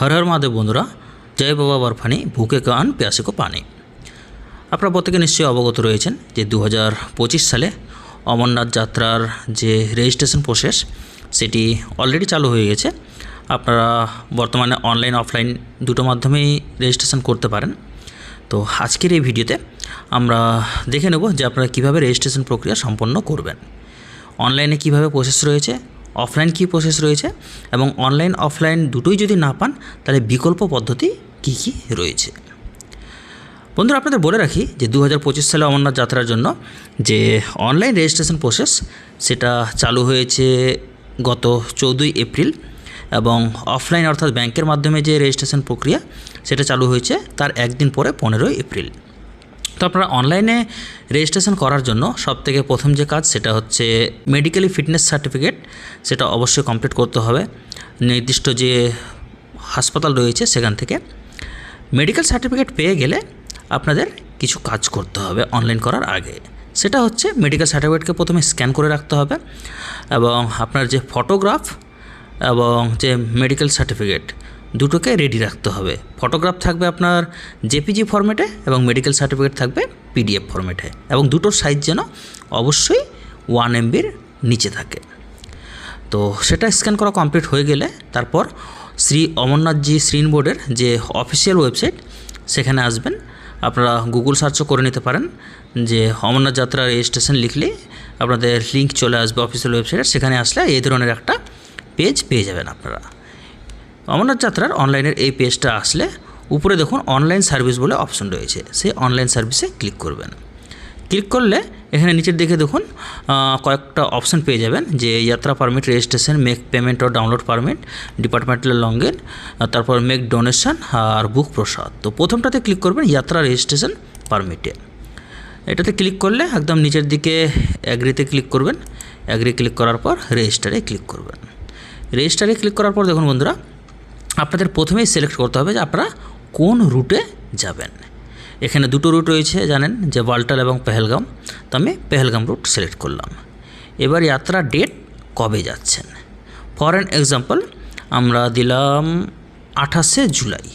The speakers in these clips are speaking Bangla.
হর হর মহাদেব বন্ধুরা, জয় বাবা বরফানি, ভুকে কান, প্যাসিকো পানি। আপনারা প্রত্যেকে নিশ্চয়ই অবগত রয়েছেন যে দু হাজার পঁচিশ সালে অমরনাথ যাত্রার যে রেজিস্ট্রেশন প্রসেস সেটি অলরেডি চালু হয়ে গেছে। আপনারা বর্তমানে অনলাইন অফলাইন দুটো মাধ্যমেই রেজিস্ট্রেশন করতে পারেন। তো আজকের এই ভিডিওতে আমরা দেখে নেব যে আপনারা কীভাবে রেজিস্ট্রেশন প্রক্রিয়া সম্পন্ন করবেন। অনলাইনে কীভাবে প্রসেস রয়েছে অফলাইন কী প্রসেস রয়েছে? এবং অনলাইন অফলাইন দুটোই যদি না পান, তাহলে বিকল্প পদ্ধতি কী কী রয়েছে? বন্ধুরা, আপনাদের বলে রাখি যে দু হাজার পঁচিশ সালে অমরনাথ যাত্রার জন্য যে অনলাইন রেজিস্ট্রেশন প্রসেস সেটা চালু হয়েছে গত চৌদ্দই এপ্রিল এবং অফলাইন অর্থাৎ ব্যাংকের মাধ্যমে যে রেজিস্ট্রেশন প্রক্রিয়া, সেটা চালু হয়েছে তার একদিন পরে পনেরোই এপ্রিল। তো আপনারা অনলাইনে রেজিস্ট্রেশন করার জন্য সবথেকে প্রথম যে কাজ সেটা হচ্ছে মেডিকেলি ফিটনেস সার্টিফিকেট সেটা অবশ্যই কমপ্লিট করতে হবে। নির্দিষ্ট যে হাসপাতাল রয়েছে সেখান থেকে মেডিকেল সার্টিফিকেট পেয়ে গেলে আপনাদের কিছু কাজ করতে হবে অনলাইন করার আগে। সেটা হচ্ছে মেডিকেল সার্টিফিকেটকে প্রথমে স্ক্যান করে রাখতে হবে এবং আপনার যে ফটোগ্রাফ এবং যে মেডিকেল সার্টিফিকেট দুটোকে রেডি রাখতে হবে। ফটোগ্রাফ থাকবে আপনার জেপিজি ফরম্যাটে এবং মেডিকেল সার্টিফিকেট থাকবে পিডিএফ ফরম্যাটে এবং দুটোর সাইজ যেন অবশ্যই ওয়ান এমবির নিচে থাকে। তো সেটা স্ক্যান করা কমপ্লিট হয়ে গেলে তারপর শ্রী অমরনাথজি শ্রীন বোর্ডের যে অফিসিয়াল ওয়েবসাইট সেখানে আসবেন। আপনারা গুগল সার্চও করে নিতে পারেন যে অমরনাথ যাত্রা রেজিস্ট্রেশন লিখলে আপনাদের লিঙ্ক চলে আসবে অফিসিয়াল ওয়েবসাইটে সেখানে আসলে এই ধরনের একটা পেজ পেয়ে যাবেন আপনারা। অমরনাথ যাত্রার অনলাইনের এই পেজটা আসলে উপরে দেখুন অনলাইন সার্ভিস বলে অপশন রয়েছে। সেই অনলাইন সার্ভিসে ক্লিক করবেন। ক্লিক করলে এখানে নিচের দিকে দেখুন কয়েকটা অপশন পেয়ে যাবেন, যে যাত্রা পারমিট রেজিস্ট্রেশন মেক পেমেন্ট ও ডাউনলোড পারমিট ডিপার্টমেন্টাল লঙ্গেন তারপর মেক ডোনেশন আর বুক প্রসাদ। তো প্রথমটাতে ক্লিক করবেন যাত্রা রেজিস্ট্রেশন পারমিটে এটাতে ক্লিক করলে একদম নিচের দিকে অ্যাগ্রিতে ক্লিক করবেন। অ্যাগ্রি ক্লিক করার পর রেজিস্টারে ক্লিক করবেন। রেজিস্টারে ক্লিক করার পর দেখুন বন্ধুরা আপনাদের প্রথমেই সিলেক্ট করতে হবে যে আপনারা কোন রুটে যাবেন। এখানে দুটো রুট রয়েছে, জানেন, যে বাল্টাল এবং পেহেলগাম তো আমি পেহেলগাম রুট সিলেক্ট করলাম। এবার যাত্রা ডেট কবে যাচ্ছেন? ফর অ্যান এক্সাম্পল আমরা দিলাম আঠাশে জুলাই।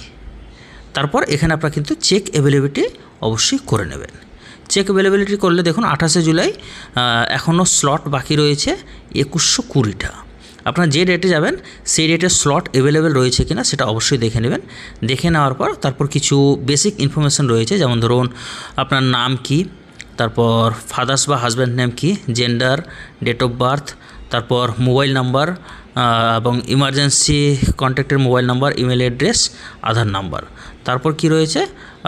তারপর এখানে আপনারা কিন্তু চেক অ্যাভেলেবিলিটি অবশ্যই করে নেবেন। চেক অ্যাভেলেবিলিটি করলে দেখুন আঠাশে জুলাই এখনও স্লট বাকি রয়েছে একুশশো কুড়িটা। আপনারা যে ডেটে যাবেন, সেই ডেটের স্লট অ্যাভেলেবেল রয়েছে কিনা সেটা অবশ্যই দেখে নেবেন। দেখে নেওয়ার পর তারপর কিছু বেসিক ইনফরমেশান রয়েছে, যেমন ধরুন আপনার নাম কি, তারপর ফাদার্স বা হাজব্যান্ড নেম কি জেন্ডার ডেট অফ বার্থ তারপর মোবাইল নাম্বার এবং emergency কন্ট্যাক্টের mobile number email address Aadhaar number তারপর কি রয়েছে?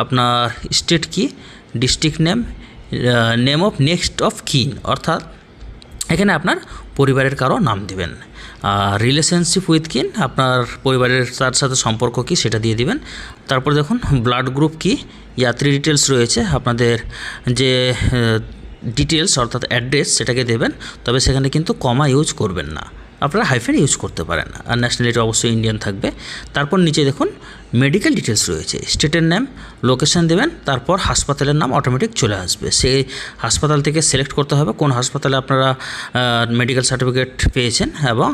আপনার স্টেট কি district name name of next of kin অর্থাৎ এখানে আপনার পরিবারের কারও নাম দিবেন। রিলেশনশিপ উইথ কিন আপনার পরিবারের তার সাথে সম্পর্ক কি সেটা দিয়ে দিবেন। তারপর দেখুন ব্লাড গ্রুপ কি যাত্রী ডিটেলস রয়েছে, আপনাদের যে ডিটেলস অর্থাৎ অ্যাড্রেস সেটাকে দেবেন, তবে সেখানে কিন্তু কমা ইউজ করবেন না। আপনারা হাইফেন ইউজ করতে পারেন। আর ন্যাশনালিটি অবশ্যই ইন্ডিয়ান থাকবে। তারপর নিচে দেখুন মেডিকেল ডিটেলস রয়েছে। স্টেটের নাম লোকেশন দেবেন, তারপর হাসপাতালের নাম অটোমেটিক চলে আসবে। সেই হাসপাতাল থেকে সিলেক্ট করতে হবে কোন হাসপাতালে আপনারা মেডিকেল সার্টিফিকেট পেয়েছেন এবং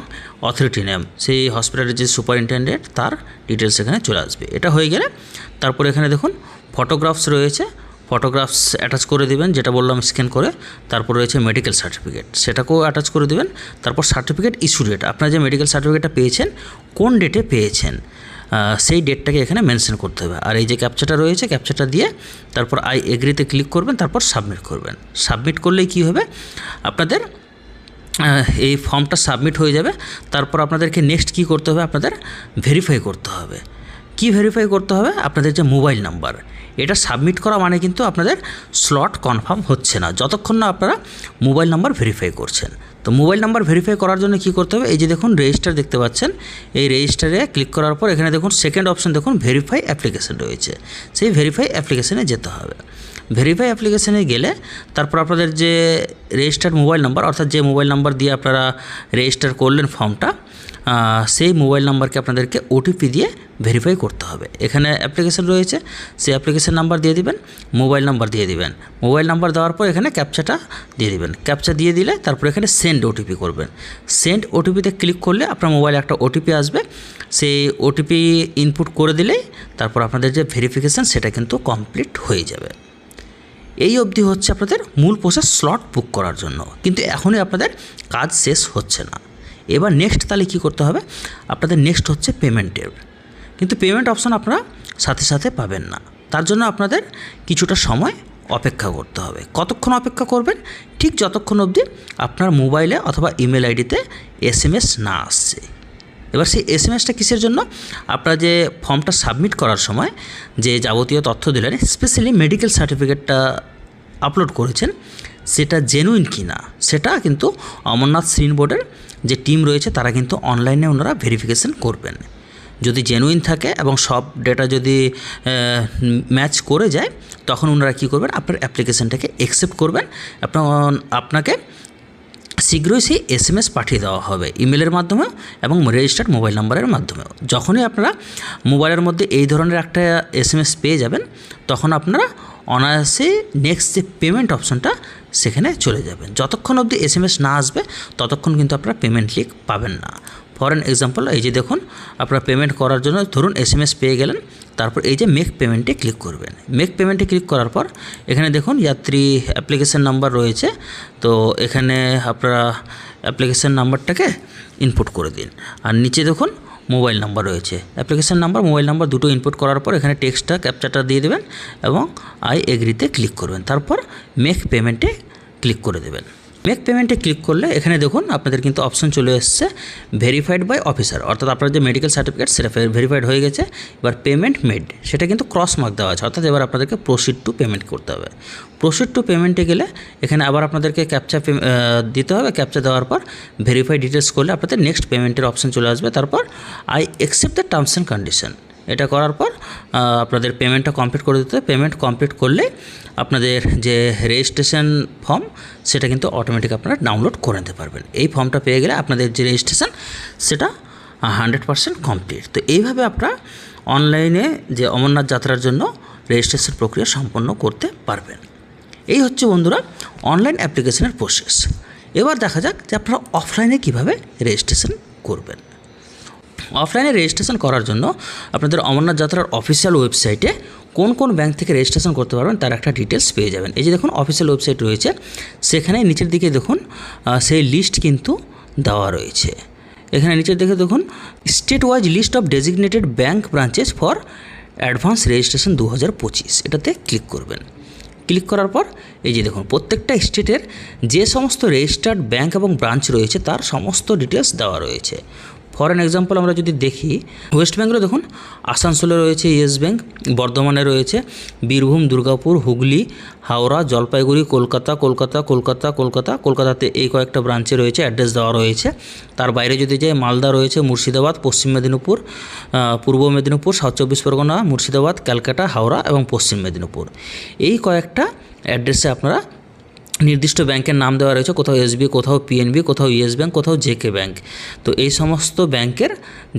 অথরিটি নেম সেই হসপিটালের যে সুপারিনটেন্ডেন্ট তার ডিটেলস এখানে চলে আসবে। এটা হয়ে গেলে, তারপর এখানে দেখুন ফটোগ্রাফস রয়েছে। ফটোগ্রাফস অ্যাটাচ করে দিবেন, যেটা বললাম স্ক্যান করে, তারপর রয়েছে মেডিকেল সার্টিফিকেট সেটাকেও অ্যাটাচ করে দিবেন, তারপর সার্টিফিকেট ইস্যু ডেট আপনারা যে মেডিকেল সার্টিফিকেটটা পেয়েছেন, কোন ডেটে পেয়েছেন সেই ডেটটাকে এখানে মেনশন করতে হবে। আর এই যে ক্যাপচাটা রয়েছে ক্যাপচাটা দিয়ে তারপর আই এগ্রিতে ক্লিক করবেন, তারপর সাবমিট করবেন। সাবমিট করলেই কী হবে? আপনাদের এই ফর্মটা সাবমিট হয়ে যাবে, তারপর আপনাদেরকে নেক্সট কী করতে হবে? আপনাদের ভেরিফাই করতে হবে। কি ভেরিফাই করতে হবে? আপনাদের যে মোবাইল নাম্বার এটা সাবমিট করা মানে কিন্তু আপনাদের স্লট কনফার্ম হচ্ছে না। যতক্ষণ না আপনারা মোবাইল নাম্বার ভেরিফাই করছেন। তো মোবাইল নাম্বার ভেরিফাই করার জন্য কি করতে হবে? এই যে দেখুন রেজিস্টার দেখতে পাচ্ছেন। এই রেজিস্টারে ক্লিক করার পর এখানে দেখুন সেকেন্ড অপশন দেখুন ভেরিফাই অ্যাপ্লিকেশন রয়েছে। সেই ভেরিফাই অ্যাপ্লিকেশনে যেতে হবে। ভেরিফাই অ্যাপ্লিকেশনে গেলে তারপর আপনাদের যে রেজিস্টার্ড মোবাইল নাম্বার, অর্থাৎ যে মোবাইল নাম্বার দিয়ে আপনারা রেজিস্টার করলেন ফর্মটা সেই মোবাইল নাম্বারকে আপনাদেরকে ওটিপি দিয়ে ভেরিফাই করতে হবে। এখানে অ্যাপ্লিকেশন রয়েছে, সেই অ্যাপ্লিকেশন নাম্বার দিয়ে দিবেন, মোবাইল নাম্বার দিয়ে দিবেন। মোবাইল নাম্বার দেওয়ার পর এখানে ক্যাপচাটা দিয়ে দিবেন। ক্যাপচা দিয়ে দিলে তারপর এখানে সেন্ড ওটিপি করবেন। সেন্ড ওটিপিতে ক্লিক করলে আপনার মোবাইলে একটা ওটিপি আসবে। সেই ওটিপি ইনপুট করে দিলেই তারপর আপনাদের যে ভেরিফিকেশান সেটা কিন্তু কমপ্লিট হয়ে যাবে। এই অবধি হচ্ছে আপনাদের মূল প্রসেস স্লট বুক করার জন্য। কিন্তু এখনই আপনাদের কাজ শেষ হচ্ছে না। এবার নেক্সট তাহলে কী করতে হবে? আপনাদের নেক্সট হচ্ছে পেমেন্টের কিন্তু পেমেন্ট অপশান আপনারা সাথে সাথে পাবেন না। তার জন্য আপনাদের কিছুটা সময় অপেক্ষা করতে হবে। কতক্ষণ অপেক্ষা করবেন? ঠিক যতক্ষণ অবধি আপনার মোবাইলে অথবা ইমেল আইডিতে এস এম এস না আসছে। এবার সেই এস এম এসটা কিসের জন্য? আপনারা যে ফর্মটা সাবমিট করার সময় যে যাবতীয় তথ্য দিলেন স্পেশালি মেডিকেল সার্টিফিকেটটা আপলোড করেছেন, সেটা জেনুইন কি না সেটা কিন্তু অমরনাথ শ্রীন বোর্ডের যে টিম রয়েছে তারা কিন্তু অনলাইনে ওনারা ভেরিফিকেশন করবেন। যদি জেনুইন থাকে এবং সব ডেটা যদি ম্যাচ করে যায়, তখন ওনারা কী করবেন? আপনার অ্যাপ্লিকেশনটাকে অ্যাকসেপ্ট করবেন। আপনাকে শীঘ্রই সেই এস এম এস পাঠিয়ে দেওয়া হবে ইমেলের মাধ্যমে এবং রেজিস্টার্ড মোবাইল নাম্বারের মাধ্যমেও যখনই আপনারা মোবাইলের মধ্যে এই ধরনের একটা এস এম এস পেয়ে যাবেন, তখন আপনারা অনায়াসে নেক্সট যে পেমেন্ট অপশনটা সেখানে চলে যাবেন। যতক্ষণ অবধি এস এম এস না আসবে, ততক্ষণ কিন্তু আপনারা পেমেন্ট লিক পাবেন না। ফর অ্যান এক্সাম্পল এই যে দেখুন, আপনারা পেমেন্ট করার জন্য ধরুন এস এম এস পেয়ে গেলেন, তারপর এই যে মেক পেমেন্টে ক্লিক করবেন। মেক পেমেন্টে ক্লিক করার পর, এখানে দেখুন যাত্রী অ্যাপ্লিকেশন নাম্বার রয়েছে, তো এখানে আপনারা অ্যাপ্লিকেশন নাম্বারটাকে ইনপুট করে দিন। আর নিচে দেখুন মোবাইল নাম্বার রয়েছে। অ্যাপ্লিকেশান নাম্বার, মোবাইল নাম্বার দুটো ইনপুট করার পর এখানে টেক্সটটা ক্যাপচারটা দিয়ে দেবেন এবং আই এগ্রিতে ক্লিক করবেন। তারপর মেক পেমেন্টে ক্লিক করে দেবেন। মেক পেমেন্টে ক্লিক করলে এখানে দেখুন আপনাদের কিন্তু অপশন চলে এসছে ভেরিফাইড বাই অফিসার অর্থাৎ আপনার যে মেডিকেল সার্টিফিকেট সেটা ভেরিফাইড হয়ে গেছে, এবার পেমেন্ট মেড সেটা কিন্তু ক্রস মার্ক দেওয়া আছে, অর্থাৎ এবার আপনাদেরকে প্রসিড টু পেমেন্ট করতে হবে। প্রসিড টু পেমেন্টে গেলে এখানে আবার আপনাদেরকে ক্যাপচা দিতে হবে ক্যাপচা দেওয়ার পর ভেরিফাই ডিটেলস করলে আপনাদের নেক্সট পেমেন্টের অপশন চলে আসবে। তারপর I accept the terms and condition এটা করার পর আপনাদের পেমেন্টটা কমপ্লিট করে দিতে পেমেন্ট কমপ্লিট করলে আপনাদের যে রেজিস্ট্রেশন ফর্ম সেটা কিন্তু অটোমেটিক আপনারা ডাউনলোড করে নিতে পারবেন। এই ফর্মটা পেয়ে গেলে আপনাদের যে রেজিস্ট্রেশন সেটা হান্ড্রেড পারসেন্ট কমপ্লিট তো এইভাবে আপনারা অনলাইনে যে অমরনাথ যাত্রার জন্য রেজিস্ট্রেশন প্রক্রিয়া সম্পন্ন করতে পারবেন। এই হচ্ছে বন্ধুরা অনলাইন অ্যাপ্লিকেশনের প্রসেস এবার দেখা যাক যে আপনারা অফলাইনে কীভাবে রেজিস্ট্রেশন করবেন। অফলাইনে রেজিস্ট্রেশন করার জন্য আপনাদের অমরনাথ যাত্রার অফিসিয়াল ওয়েবসাইটে কোন কোন ব্যাংক থেকে রেজিস্ট্রেশন করতে পারবেন তার একটা ডিটেলস পেয়ে যাবেন। এই যে দেখুন অফিসিয়াল ওয়েবসাইট রয়েছে। সেখানে নিচের দিকে দেখুন সেই লিস্ট কিন্তু দেওয়া রয়েছে। এখানে নিচের দিকে দেখুন state wise list of designated bank branches for advance registration দু হাজার পঁচিশ। এটাতে ক্লিক করবেন। ক্লিক করার পর, এই যে দেখুন, প্রত্যেকটা স্টেটের যে সমস্ত রেজিস্টার্ড ব্যাংক এবং ব্রাঞ্চ রয়েছে, তার সমস্ত ডিটেলস দেওয়া রয়েছে। ফর অ্যান এক্সাম্পল আমরা যদি দেখি ওয়েস্ট বেঙ্গলে দেখুন আসানসোলে রয়েছে ইয়েস ব্যাংক বর্ধমানে রয়েছে, বীরভূম, দুর্গাপুর, হুগলি, হাওড়া, জলপাইগুড়ি, কলকাতা কলকাতা কলকাতা কলকাতা, কলকাতাতে এই কয়েকটা ব্রাঞ্চে রয়েছে অ্যাড্রেস দেওয়া রয়েছে। তার বাইরে যদি যাই, মালদা রয়েছে, মুর্শিদাবাদ, পশ্চিম মেদিনীপুর পূর্ব মেদিনীপুর, সাউথ চব্বিশ পরগনা, মুর্শিদাবাদ, ক্যালকাটা, হাওড়া এবং পশ্চিম মেদিনীপুর। এই কয়েকটা অ্যাড্রেসে আপনারা নির্দিষ্ট ব্যাংকের নাম দেওয়া রয়েছে, কোথাও এসবি কোথাও পিএনবি কোথাও ইয়েস ব্যাঙ্ক কোথাও জেকে ব্যাঙ্ক তো এই সমস্ত ব্যাংকের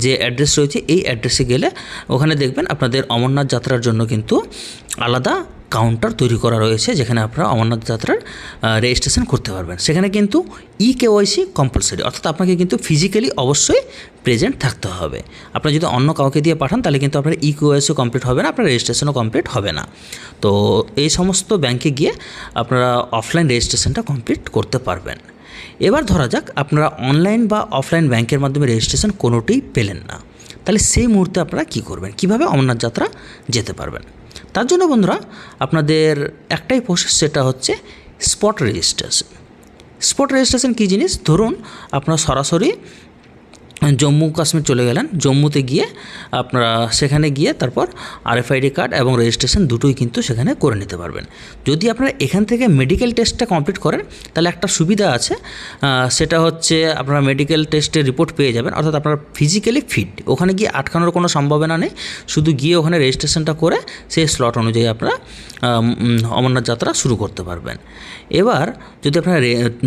যে অ্যাড্রেস রয়েছে, এই অ্যাড্রেসে গেলে ওখানে দেখবেন আপনাদের অমরনাথ যাত্রার জন্য কিন্তু আলাদা কাউন্টার তৈরি করা রয়েছে, যেখানে আপনারা অমরনাথ যাত্রার রেজিস্ট্রেশন করতে পারবেন। সেখানে কিন্তু ই কেওয়াইসি কম্পালসারি অর্থাৎ আপনাকে কিন্তু ফিজিক্যালি অবশ্যই প্রেজেন্ট থাকতে হবে। আপনার যদি অন্য কাউকে দিয়ে পাঠান, তাহলে কিন্তু আপনার ই কেওয়াইসিও কমপ্লিট হবে না, আপনার রেজিস্ট্রেশনও কমপ্লিট হবে না। তো এই সমস্ত ব্যাংকে গিয়ে আপনারা অফলাইন রেজিস্ট্রেশনটা কমপ্লিট করতে পারবেন। এবার ধরা যাক, আপনারা অনলাইন বা অফলাইন ব্যাংকের মাধ্যমে রেজিস্ট্রেশন কোনোটিই পেলেন না। তাহলে সেই মুহূর্তে আপনারা কী করবেন? কীভাবে অমরনাথ যাত্রা যেতে পারবেন? তার জন্য বন্ধুরা, আপনাদের একটাই প্রসেস সেটা হচ্ছে স্পট রেজিস্ট্রেশন স্পট রেজিস্ট্রেশন কী জিনিস? ধরুন আপনার সরাসরি জম্মু কাশ্মীর চলে গেলেন। জম্মুতে গিয়ে আপনারা সেখানে গিয়ে তারপর আরএফআইডি কার্ড এবং রেজিস্ট্রেশন দুটোই কিন্তু সেখানে করে নিতে পারবেন। যদি আপনারা এখান থেকে মেডিকেল টেস্টটা কমপ্লিট করেন, তাহলে একটা সুবিধা আছে সেটা হচ্ছে আপনারা মেডিকেল টেস্টের রিপোর্ট পেয়ে যাবেন, অর্থাৎ আপনারা ফিজিক্যালি ফিট, ওখানে গিয়ে আটকানোর কোনো সম্ভাবনা নেই, শুধু গিয়ে ওখানে রেজিস্ট্রেশনটা করে সেই স্লট অনুযায়ী আপনারা অমরনাথ যাত্রা শুরু করতে পারবেন। এবার যদি আপনারা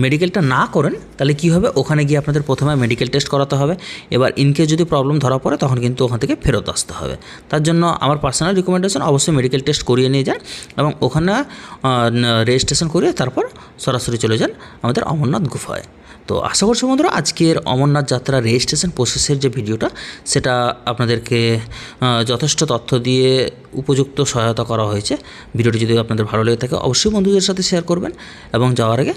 মেডিকেলটা না করেন, তাহলে কি হবে? ওখানে গিয়ে আপনাদের প্রথমে মেডিকেল টেস্ট করাতে হবে এবার ইনকেস যদি প্রবলেম ধরা পড়ে, তখন কিন্তু ওখান থেকে ফেরত আসতে হবে। তার জন্য আমার পার্সোনাল রিকমেন্ডেশন অবশ্যই মেডিকেল টেস্ট করিয়ে নিয়ে যান এবং ওখানে রেজিস্ট্রেশন করিয়ে তারপর সরাসরি চলে যান আমাদের অমরনাথ গুফায়। তো আশা করছি বন্ধুরা, আজকের অমরনাথ যাত্রা রেজিস্ট্রেশন প্রসেসের যে ভিডিওটা, সেটা আপনাদেরকে যথেষ্ট তথ্য দিয়ে উপযুক্ত সহায়তা করা হয়েছে। ভিডিওটি যদি আপনাদের ভালো লেগে থাকে, অবশ্যই বন্ধুদের সাথে শেয়ার করবেন। এবং যাওয়ার আগে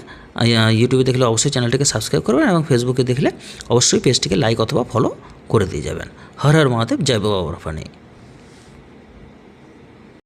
ইউটিউবে দেখলে অবশ্যই চ্যানেলটিকে সাবস্ক্রাইব করবেন এবং ফেসবুকে দেখলে অবশ্যই পেজটিকে লাইক অথবা ফলো করে দিয়ে যাবেন। হর হর মহাদেব, জয় বাবা বরফানি।